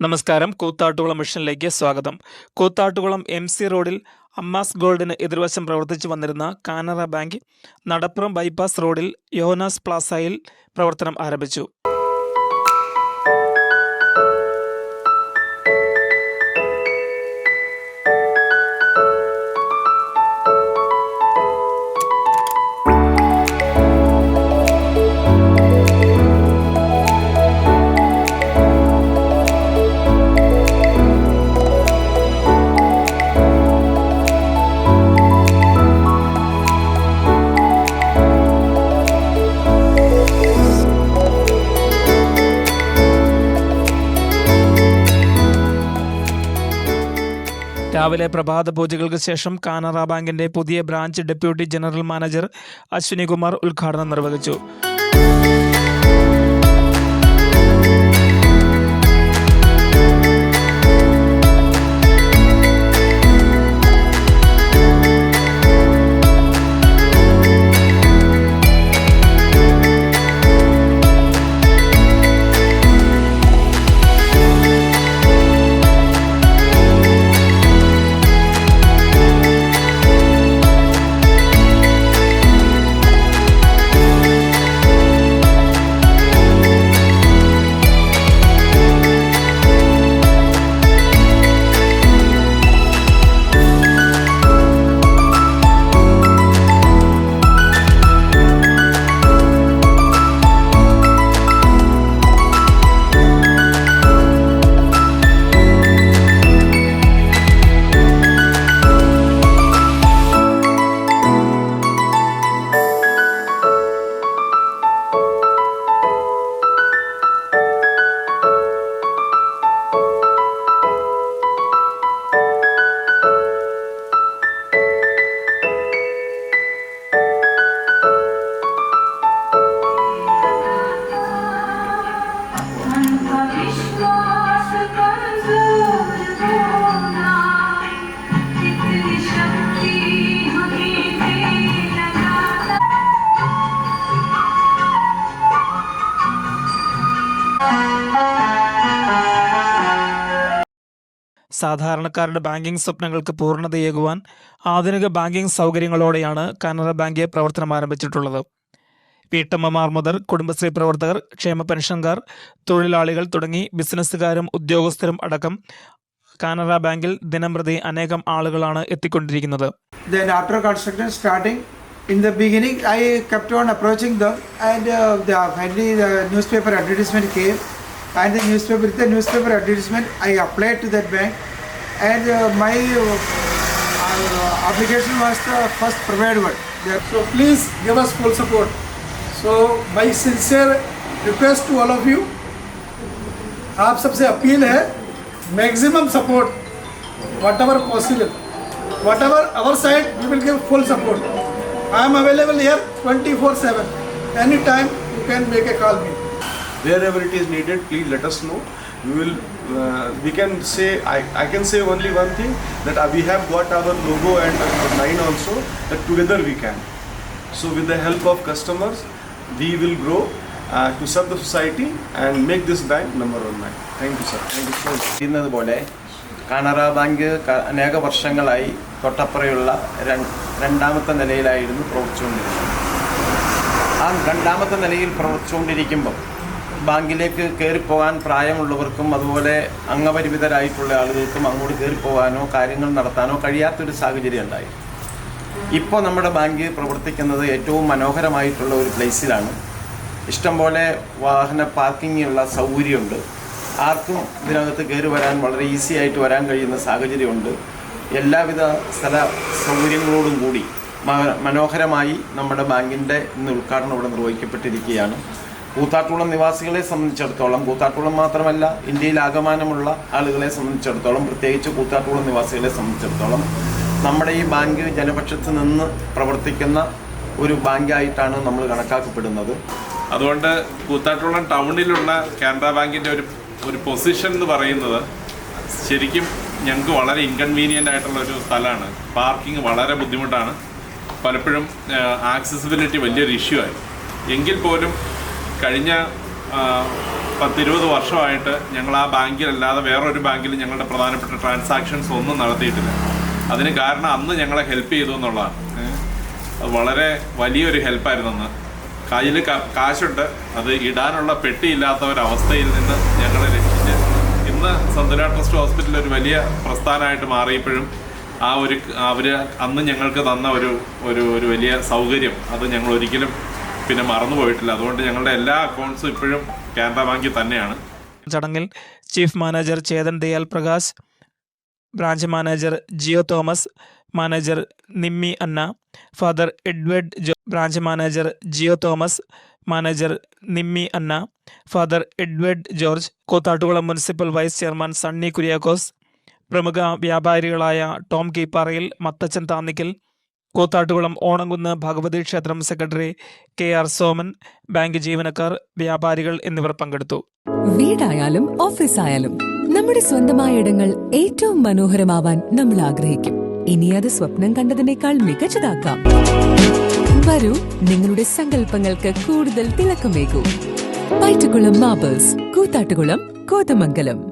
നമസ്കാരം. കൂത്താട്ടുകുളം മിഷനിലേക്ക് സ്വാഗതം. കൂത്താട്ടുകുളം എം സി റോഡിൽ അമ്മാസ് ഗോൾഡിന് എതിർവശം പ്രവർത്തിച്ചു വന്നിരുന്ന കാനറ ബാങ്ക് നടപ്പുറം ബൈപ്പാസ് റോഡിൽ യോനാസ് പ്ലാസയിൽ പ്രവർത്തനം ആരംഭിച്ചു. രാവിലെ പ്രഭാത പൂജകൾക്ക് ശേഷം കാനറ ബാങ്കിന്റെ പുതിയ branch deputy general manager Ashwini Kumar ഉദ്ഘാടനം നിർവഹിച്ചു. സാധാരണക്കാരുടെ ബാങ്കിംഗ് സ്വപ്നങ്ങൾക്ക് പൂർണതയേകുവാൻ ആധുനിക ബാങ്കിംഗ് സൗകര്യങ്ങളോടെയാണ് കാനറ ബാങ്ക് പ്രവർത്തനം ആരംഭിച്ചിട്ടുള്ളത്. വീട്ടമ്മമാർ മുതൽ കുടുംബശ്രീ പ്രവർത്തകർ ക്ഷേമ പെൻഷൻകാർ തൊഴിലാളികൾ തുടങ്ങി ബിസിനസ്സുകാരും ഉദ്യോഗസ്ഥരും അടക്കം കാനറ ബാങ്കിൽ ദിനം പ്രതി അനേകം ആളുകളാണ് എത്തിക്കൊണ്ടിരിക്കുന്നത്. In the beginning I kept on approaching them and finally the newspaper advertisement came and the newspaper ഇത് newspaper advertisement I apply to that bank and uh, my uh, uh, application was the first prepared one. Yeah. So please give us full support. So my sincere request to all of you, आप सबसे appeal है maximum support whatever possible whatever our side we will give full support I am available here twenty four seven any time you can make a call me wherever it is needed please let us know we will uh, we can say I, I can say only one thing that uh, we have got our logo and line also that together we can so with the help of customers we will grow uh, to serve the society and make this bank number one bank thank you sir thank you so much Bank പോലെ Canara bank അനേക വർഷങ്ങളായി തൊട്ടപ്പുറയുള്ള രണ്ടാമത്തെ നിലയിലായിരുന്നു പ്രവർത്തിച്ചുകൊണ്ടിരുന്നത് ആ രണ്ടാമത്തെ നിലയിൽ പ്രവർത്തിച്ചുകൊണ്ടിരിക്കുമ്പം ബാങ്കിലേക്ക് കയറിപ്പോകാൻ പ്രായമുള്ളവർക്കും അതുപോലെ അംഗപരിമിതരായിട്ടുള്ള ആളുകൾക്കും അങ്ങോട്ട് കയറിപ്പോകാനോ കാര്യങ്ങൾ നടത്താനോ കഴിയാത്തൊരു സാഹചര്യം ഉണ്ടായി. ഇപ്പോൾ നമ്മുടെ ബാങ്ക് പ്രവർത്തിക്കുന്നത് ഏറ്റവും മനോഹരമായിട്ടുള്ള ഒരു പ്ലേസിലാണ്. ഇഷ്ടംപോലെ വാഹന പാർക്കിങ്ങുള്ള സൗകര്യമുണ്ട്. ആർക്കും ഇതിനകത്ത് കയറി വരാൻ വളരെ ഈസി ആയിട്ട് വരാൻ കഴിയുന്ന സാഹചര്യമുണ്ട്. എല്ലാവിധ സ്ഥല സൗകര്യങ്ങളോടും കൂടി മനോഹരമായി നമ്മുടെ ബാങ്കിന്റെ ഇന്ന് ഉദ്ഘാടനം ഇവിടെ നിർവഹിക്കപ്പെട്ടിരിക്കുകയാണ്. കൂത്താട്ടുകുളം നിവാസികളെ സംബന്ധിച്ചിടത്തോളം കൂത്താട്ടുകുളം മാത്രമല്ല ഇന്ത്യയിൽ ആകമാനമുള്ള ആളുകളെ സംബന്ധിച്ചിടത്തോളം പ്രത്യേകിച്ച് കൂത്താട്ടുകുളം നിവാസികളെ സംബന്ധിച്ചിടത്തോളം നമ്മുടെ ഈ ബാങ്ക് ജനപക്ഷത്ത് നിന്ന് പ്രവർത്തിക്കുന്ന ഒരു ബാങ്കായിട്ടാണ് നമ്മൾ കണക്കാക്കപ്പെടുന്നത്. അതുകൊണ്ട് കൂത്താട്ടുകുളം ടൗണിലുള്ള കാനറ ബാങ്കിന്റെ ഒരു ഒരു പൊസിഷൻ എന്ന് പറയുന്നത് ശരിക്കും ഞങ്ങൾക്ക് വളരെ ഇൻകൺവീനിയന്റ് ആയിട്ടുള്ള ഒരു സ്ഥലമാണ്. പാർക്കിംഗ് വളരെ ബുദ്ധിമുട്ടാണ്. പലപ്പോഴും ആക്സസിബിലിറ്റി വലിയൊരു ഇഷ്യൂ ആയി എങ്കിൽ പോലും കഴിഞ്ഞ പത്തിരുപത് വർഷമായിട്ട് ഞങ്ങൾ ആ ബാങ്കിലല്ലാതെ വേറൊരു ബാങ്കിൽ ഞങ്ങളുടെ പ്രധാനപ്പെട്ട ട്രാൻസാക്ഷൻസ് ഒന്നും നടത്തിയിട്ടില്ല. അതിന് കാരണം അന്ന് ഞങ്ങളെ ഹെൽപ്പ് ചെയ്തു എന്നുള്ളതാണ്. അത് വളരെ വലിയൊരു ഹെൽപ്പായിരുന്നു അന്ന്. കയ്യിൽ കാശുണ്ട്. അത് ഇടാനുള്ള പെട്ടിയില്ലാത്ത ഒരവസ്ഥയിൽ നിന്ന് ഞങ്ങളെ രക്ഷിച്ച് ഇന്ന് സന്തുല ട്രസ്റ്റ് ഹോസ്പിറ്റൽ ഒരു വലിയ പ്രസ്ഥാനമായിട്ട് മാറിയപ്പോഴും ആ ഒരു അവർ അന്ന് ഞങ്ങൾക്ക് തന്ന ഒരു ഒരു ഒരു വലിയ സൗകര്യം. അത് ഞങ്ങൾ ഒരിക്കലും പിന്നെ മറന്നു പോയിട്ടില്ല. അതുകൊണ്ട് ഞങ്ങളുടെ എല്ലാ അക്കൗണ്ട്സും ഇപ്പോഴും കാനറ ബാങ്കിൽ തന്നെയാണ്. ചടങ്ങിൽ chief manager Chetan Dayal Prakash branch manager Geo Thomas manager Nimmi Anna father Edward Jo branch manager Geo Thomas manager Nimmi Anna father Edward George Koothattukulam municipal vice chairman Sunny Kuriakose പ്രമുഖ വ്യാപാരികളായ Tom കീപ്പാറയിൽ Mathachan Thannickal Koothattukulam Onamkunnu Bhagavathi ക്ഷേത്രം secretary K R Soman bank ജീവനക്കാർ വ്യാപാരികൾ എന്നിവർ പങ്കെടുത്തു. വീടായാലും ഓഫീസായാലും നമ്മുടെ സ്വന്തമായ ഇടങ്ങൾ ഏറ്റവും മനോഹരമാവാൻ നമ്മൾ ആഗ്രഹിക്കും. ഇനി അത് സ്വപ്നം കണ്ടതിനേക്കാൾ മികച്ചതാക്കാം. വരൂ നിങ്ങളുടെ സങ്കല്പങ്ങൾക്ക് കൂടുതൽ തിളക്കമേകൂ. പൈറ്റുകുളം മാബേഴ്സ് കൂത്താട്ടുകുളം കോതമംഗലം.